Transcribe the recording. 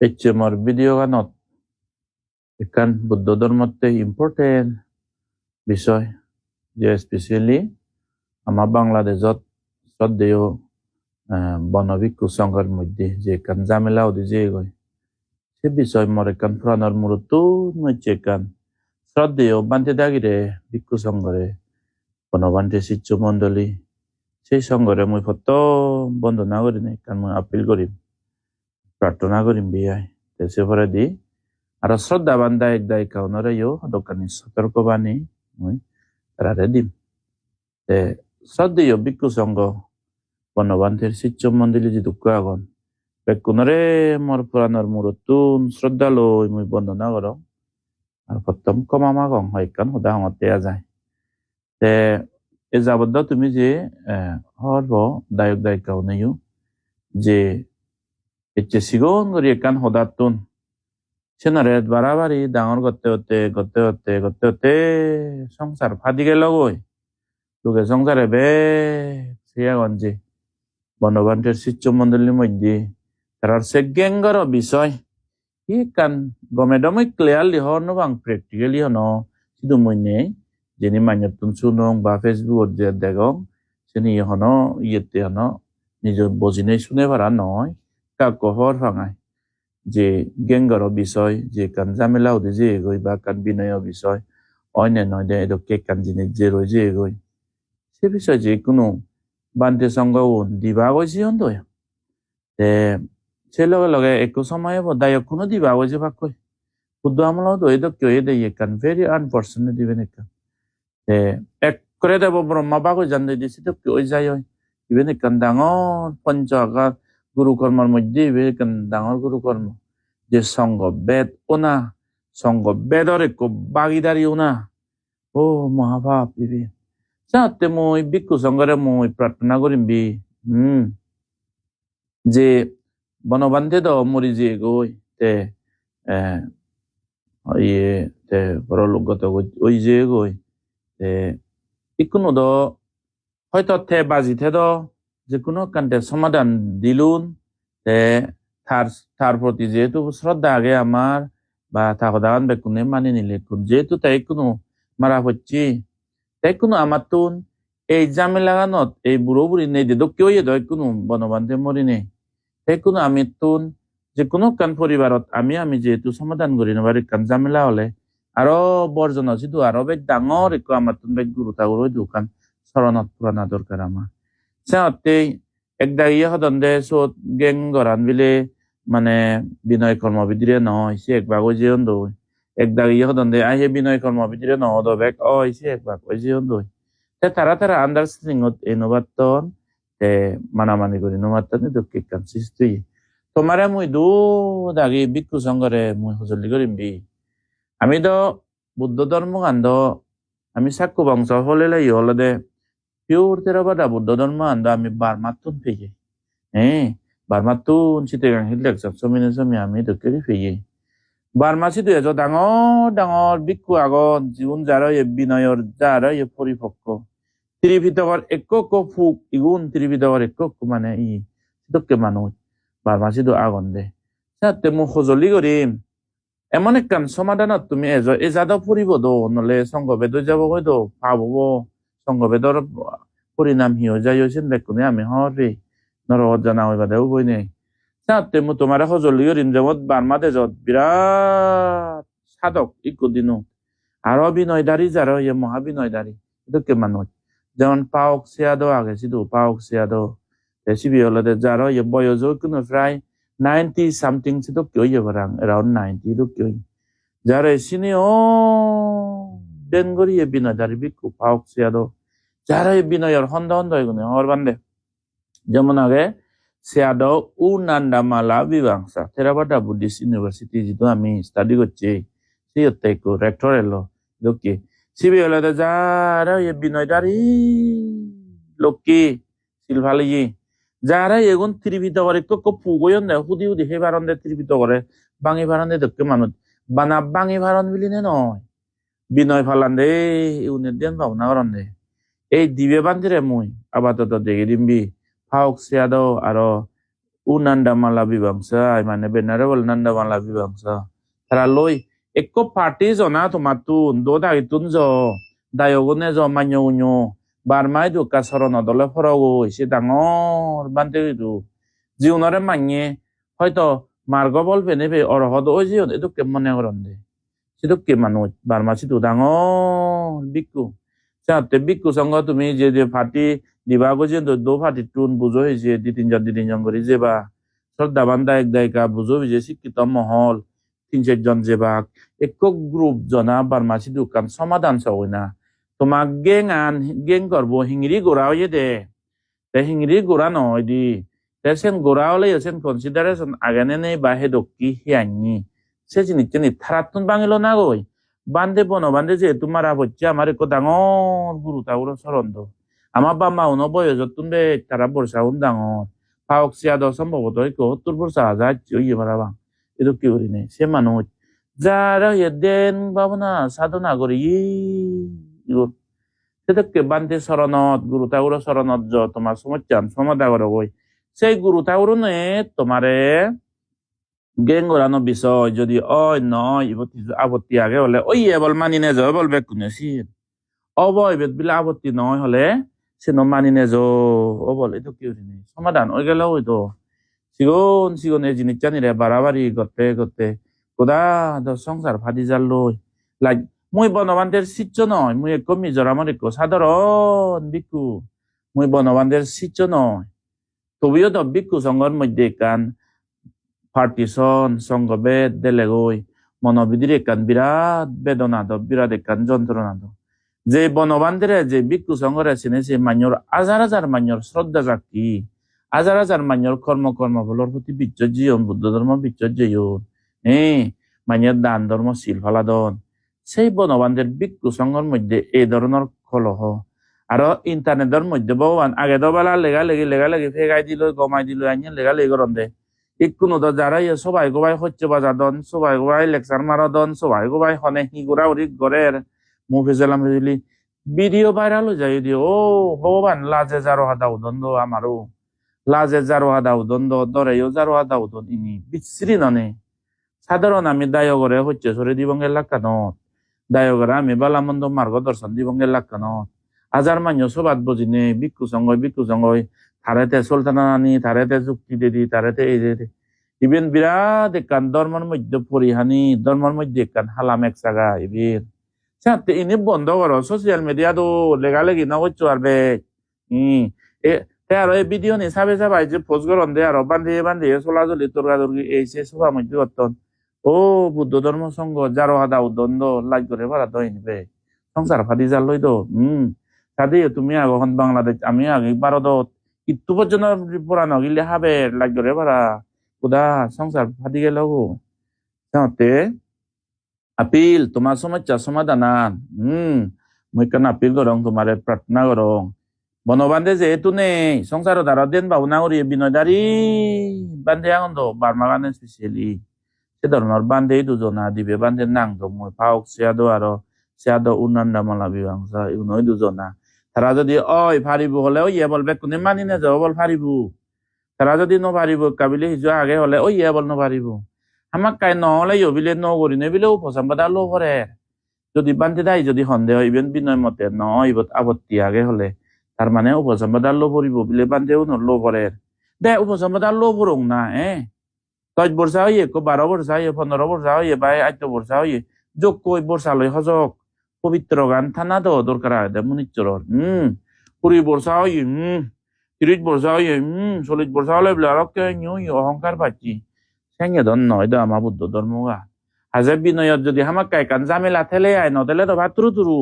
HMR গানত এখান Buddha ধর্মতে important বিষয় যে স্পেচিয়েলি আমাৰ বাংলাদেশত শ্ৰদ্ধেয় আহ, বনভিক্ষু সংঘৰ মধ্যে যে এখান জামেলা ওদি যে গৈ সে বিষয় মোৰ এখান পুরাণৰ মূৰতো মধ্যে এখান শ্রদ্ধেয় বান্তে দাগিরে ভিক্ষু সংঘরে বনবান্তে শিষ্য মণ্ডলী সেই সংঘরে মই ফত বন্দনা করিম এখান মই আপিল করিম। করিম বিয়াই। তেসে পরে দি। আর শ্রদ্ধা বান্ধা এক দায় কাউনরে ইও দোকানি সতর্ক বাণী মই তারারে দিম। তে শ্রদ্ধেয় ভিক্ষু সংঘ বনবান্তের শিষ্য মণ্ডলী যে দুঃখ আগন। বেকুনরে মোর পুরাণর মূরতুন শ্রদ্ধা লই মই বন্দনা করম আর প্রথম কমা মাগং। হয় কান হুদা দেয়া যায়। তে এ যাবদ্দ তুমি যে হরব দায়ক দায়িকা নেও যে এচ্ছে সিগন করি একান হদাতুন সেনারে বাড়াবাড়ি ডাঙর করতে হতে করতে হতে করতে হতে সংসার ফাদি গেল গই লোকে সংসারে বে সিয়া গঞ্জে বনবান্তের শিষ্য মন্ডলীর মধ্যে তার সে গেঙ্গর বিষয় ই কান গমে দমে ক্লিয়ারলি হন বাং প্র্যাকটিক্যালি হন শুধু মইনে যিনি মান্যতুন শুনং বা ফেসবুকত যে সেনি হন ইয়েতে হন নিজ বজিনে শুনে পারা নয় কাক হর ফাঙায় যে গেঙ্গর বিষয় যে কান জামেলা ওদে যে এগোই বা কান বিনয় বিষয় অন্যান্য দে এদকে কান জিনিস যে যে এগোই সে বিষয় যে কোনো বান্তে সঙ্গ দিবা গৈছে হন্তয় তে সে লগে লগে একো সময়ে দায়ক কোনো দিবা গৈছে ভাগকৈ শুদ্ধ আমলত ওই দক কেউ দে একান ভেরি আনফর্চুনেট দিবেন একান তে এক করে দেব ব্রহ্মা বাগৈ জান দিছে তো কেউ যাই ইবেন একান ডাঙর পঞ্চ আকার গুরু কর্মর মধ্যে ডাঙর গুরু কর্ম যে সঙ্গ বেদ ওনা সঙ্গ বেদর একো বাগিদারি ওনা ও মহাভাব ইবে যাতে মই ভিক্ষু সংঘরে মই প্রার্থনা করিম বি হুম। যে বনবান্ধে দ মরি যে গই, তে ইয়ে তে, পরলোকগত গই- ওই যে গই, তে, ইকুনো দ, হয়তো থে বাজি থে দ। যে কোনো কান্তে সমাধান দিলুন তে তার তার প্রতি যেহেতু শ্রদ্ধা আগে আমার বা থাকদান বেকুনে মানি নিলে যেহেতু তাই কোনো মারা হচ্ছি তাই কোনো আমার তুন এই জামেলাগানত এই বুড়ো বুড়ি নেই দে কেউ দয় কোনো বনবান্ধে মরি নেই। তাই কোনো আমি তুন যে কোনো কান পরিবারত আমি আমি যেহেতু সমাধান করি নবারি কান জামেলা হলে আরও বর্জন যিটো আরও বেগ ডাঙর একো আমার তুন বেগ গুরু তাগুর দোকান শরণত পুরানা দরকার আমার ইয়ে সদন দে চত গেং গৰান বিলে মানে বিনয় কৰ্মবিধিৰে নহয় সি একবাৰ কৈ জীয়ন দৈ একদা ইয়ে সদন দে আহে বিনয় কৰ্মবিধিৰে নহদ বেগ অ সি একবাৰ কৈ জীয়ন দৈ তে তারা তারা আন্ডারস্ট্যান্ডিংত এই নবাত্তন তে মানামানি করি নবাত্তন দুঃখ কান সৃষ্টি তোমারে মুই দু দাগি ভিক্ষু সংঘরে মুই হুজলি করিম বি আমি তো বুদ্ধ ধর্ম কান্দ আমি সাক্ষু বংশ হলে লাই হলে দে বুদ্ধ ধর্ম, আন্দ আমি বারমাতুন ফেয়ে হ্যাঁ বারমাতুন চিতেগাং হিটলেক সব সমিনে সমি আমি দক্ষরি ফেয়ে বারমাসি দুই এজন ডাঙৰ ডাঙৰ ভিক্ষু আগত জীৱন যাৰ এই বিনয়ৰ যাৰ এই পৰিপক্ক। ত্ৰিভিতকৰ একো ফুক, ইগুণ ত্ৰিভিতকৰ একো মানে ই সিটোকে মানুহ। বাৰমাসিটো আগন দে। যাতে মোক সজলি কৰিম। এমন একখান সমাধানত তুমি এজ এই যাদৱ ফুৰিব দো, নহলে সংঘবেদত যাব দো, পাব। সংঘবেদৰ পৰিণাম হিও যাই হৈছিল দেখোনে আমি হৰে নৰহত জানা হৈ বাদেও গৈ নাই। যাতে মই তোমাৰে সজলি কৰিম যে মই বাৰ্মাদেশত বিৰাট সাধক, ইকো দিনো। আরও বিনয়দারি যারা ইয়ে মহাবিনয়দারি এদেরকে মানুষ? যেমন পাওক সিয়াদো আগে শুধু পাওক সিয়াদো। রেসিপি হলো যারা ইয়ে বয়স কোনো প্রায় নাইনটি সামথিং শুধু কেউ ইয়ে বারাং অ্যারাউন্ড নাইনটি তো কেউ যারা এসিনি ও বেনগরি বিনয়দারি বিকু, পাওক সিয়াদো। যারা ইয়ে বিনয়ের হন্দ হন্দ এগুলো হর বান্ধে যেমন আগে সিয়াদো উ নান্দামালা বিবাংসা থেরাবাটা বুদ্ধিস্ট ইউনিভার্সিটি যেহেতু আমি স্টাডি করছি সেই সিয়তেকো রেক্টর এলো লোকে সিবি হলে যারা এ বিনয় বিনয়দারি লোকে সিলভালি যারা এগুন ত্রিভিত করে কো পুগয়ন দে হুদি হুদি হে বারন দে ত্রিভিত করে বাঙি ভারন দে দক্কে মানুষ বানা বাঙি ভারন বিলি নে নয় বিনয় ফালান দে উনের দেন ভাবনা করন দে এই দিবে বান্ধিৰে মই আবাদত দেখি দিম বি। ফাওক চিয়াদ আৰু উ নন্দামালা বিবাংসা মানে বেনাৰেবল নন্দামালা বিবাংসা তাৰা লৈ একো পাৰ্টি জনা তোমাৰ তুন দাই তুন তোন য দায়গুণে মান্য উন্য। বাৰমাই দুকা চৰণ দলে ফৰগ হৈছে ডাঙৰ বান্ধিটো জীৱনৰে মাঙিয়ে হয়তো মাৰ্গ বল পেনেবে অৰহত ঐ জীৱন এইটো কেমনে কৰণ দে। সেইটো কে মানুহ বাৰমা চিটো ডাঙৰ বিকু। ডাঙর বিকু যাতে বিকু সঙ্গ তুমি যে যে দিবা গো যে দো ফাটি টুন বুঝো হয়েছে দুই তিনজন দুই তিনজন করে যেবা শ্রদ্ধা বান্ধা এক দায়িকা বুঝো যে শিক্ষিত মহল, তিন চারজন যেবা একক গ্রুপ জনা বার্মা সিটো কাম সমাধান সই না। তোমাক gengan geng করব হিংরি গোড়াও যে দে। তে হিংরি গোড়া নয় দি। তে সেন গোড়াও লাই সেন কনসিডারেশন আগানে নেই বাহে দক্কি হিয়াঙ্গি সে জিনিস থারাতুন বাঙিল না গই বান্ধে বন বান্ধে যে তোমার হচ্ছে আমার এক ডাঙর গুরু তাউর সরন্দ আমার বাম্মা উনো বয়সত তুমি তারা বর্ষা উন ডাঙর পাওক সিয়াদ সম্ভবত সত্তর বর্ষা হাজার ইয়ে মারাবা এটো কি করি নেই? সে মানুষ যারা দেন ভাবনা সাধনা করি সেটাকে বান্ধে শরণত গুরু তাউর শরণত য তোমার সমস্যান সমাধা করো সেই গুরু তাউর নে তোমারে যদি অয় নয় ইবতি আপত্তি আগে হলে ওই এবল মানি নে যায় বলবে কোনে সিন অবয় বেদ বিলা আপত্তি নয় হলে সে ন মানি নে যো ও বল এতো কি হইনি সমাধান ওই গেল ওই তো সিগন সিগন এই জিনিস জানি রে বাড়াবাড়ি করতে করতে কোদা সংসার ফাটি যার লই লাইক মুই বনবান্ধের শিষ্য নয় মুই এক মিজোরামের এক সাধারণ ভিক্ষু মুই বনবান্ধের শিষ্য নয় তবিও তো ভিক্ষু সংঘর মধ্যে কান পার্টিশন সংঘবেদ দেলেগই মনোবিধির একান বিরাট বেদনা দ বিরাট একান যন্ত্রণা দ যে বনবান্ধের যে ভিক্ষু সংঘরে চিনেছে মান্যর হাজার হাজার মান্যর শ্রদ্ধা সাক্ষী হাজার হাজার মান্যর কর্ম কর্ম বলর প্রতি বিচ্ছজিয়ন বুদ্ধ ধর্ম বিচ্ছজিয়ন হ্যাঁ মান্যর দান ধর্ম শিল ফালাদন সেই বনবান্ধের ভিক্ষু সংঘর মধ্যে এই ধরনের কলহ আর ইন্টারনেটের মধ্যে ভগবান আগে তো বেলা লেগা লেগে লেগা লেগে ফেগাই দিল গমাই দিল আইন লেগা লেগে করন দে ইকুনো তো যারা ইয়ে সবাই গোবাই হচ্ছে বাজা দন, সবাই গোবাই লেকচার মারা দন, সবাই গোবাই হনে হি গোড়া উড়ি গড়ের। মুভি জেলাম বুঝলি ভিডিও ভাইরাল হয়ে যায় দিয়ে ও ভগবান, লাজে যারো হাদা উদন্দ আমারও। লাজে যারো হাদা উদন্দ দরেও যারো হাদা উদন ইনি বিচ্ছিরি ননে। সাধারণ আমি দায় করে হচ্ছে সরে দিবং এলাকা নত দায়গরা আমি বালামন্দ মার্গদর্শন দিবং এলাকানত হাজার মানুষ সবাদ বুঝিনে বিক্ষু সঙ্গই বিক্ষু সঙ্গই তারেতে সুলতানা নানি তারেতে যুক্তি দিদি তারেতে এই যে, ইবেন বিরাট একান ধর্মের মধ্যে পরিহানি, ধর্মের মধ্যে একান হালাম এক জায়গা, ইবেন। সাথে ইনি বন্ধ করো সোশ্যাল মিডিয়া তো লেগালেগি না হচ্ছে আর বে। হম এ আর এই ভিডিও নি সাবে সাবাই যে পোস্ট করন দে, আর বান্ধে বান্ধে চলাচলি তোরগা তোরগি এই সে সভা মধ্যে করতন। ও বুদ্ধ ধর্ম সংঘ যারো হাদা উদ্বন্দ্ব লাগ করে ভাড়া দই নিবে সংসার ফাদি যার লই তো হম সাদি তুমি আগখন বাংলাদেশ, আমি আগে ভারতত ইত্তু পর্যন্ত পুরানো গিলে হাবে লাগ করে ভাড়া কুদা সংসার ফাদি গেল সাথে আপিল তোমার সমস্যা সমাধান হম মুই কেন আপিল করং তোমারে প্রার্থনা করং বনবান্ধে যেহেতু নেই সংসার দ্বারা দেন ভাবনা করি বিনয়দারি বান্ধে আনন্দ বার্মাগানে স্পেশালি সে ধরনের বান্ধেই দুজনা, দিবে বান্ধে নাং দম মই পাওক সিয়াদো আর সিয়াদো উন্নন্দা মালা বিবাংসা ইউনই দুজনা। তারা যদি ওই ফারিব হলে ওই বলবে কোনে মানি না যাও বল ফারিব তারা যদি নপারিব কাবিলে সিজোৱা আগে হলে ওই বল নপারিব আমাক কাই নহলে ইবিলে ন করি নেবিলে উপসাম বাদা লো পরে যদি বান্ধে দাই, যদি সন্দেহ ইবেন বিনয় মতে, ন ইবত আপত্তি আগে হলে। তার মানে উপসাম বাদা লো পরিব বিলে বান্ধেও নলো পরে দে উপসাম বাদা লো পরং না এ দশ বর্ষা হইয়ে কো বারো বর্ষা হইয়ে পনেরো বর্ষা হইয়ে বা আট বর্ষা হইয়ে যোগ কই বর্ষা লই হজক পবিত্র গান থানা তো দরকার আছে মনিচর হম, কুড়ি বর্ষা হইয়ে হম, তিরিশ বর্ষা হইয়ে হম, চল্লিশ বর্ষা হলে বলে আর কে নিউ অহংকার পাচ্ছি। সেঙ্গে ধন নয় দো আমার বুদ্ধ ধর্মগা হাজার বিনয়ত যদি হামাক কাই কান জামেলা ঠেলে আয় নদেলে তো ভাত তুরু তুরু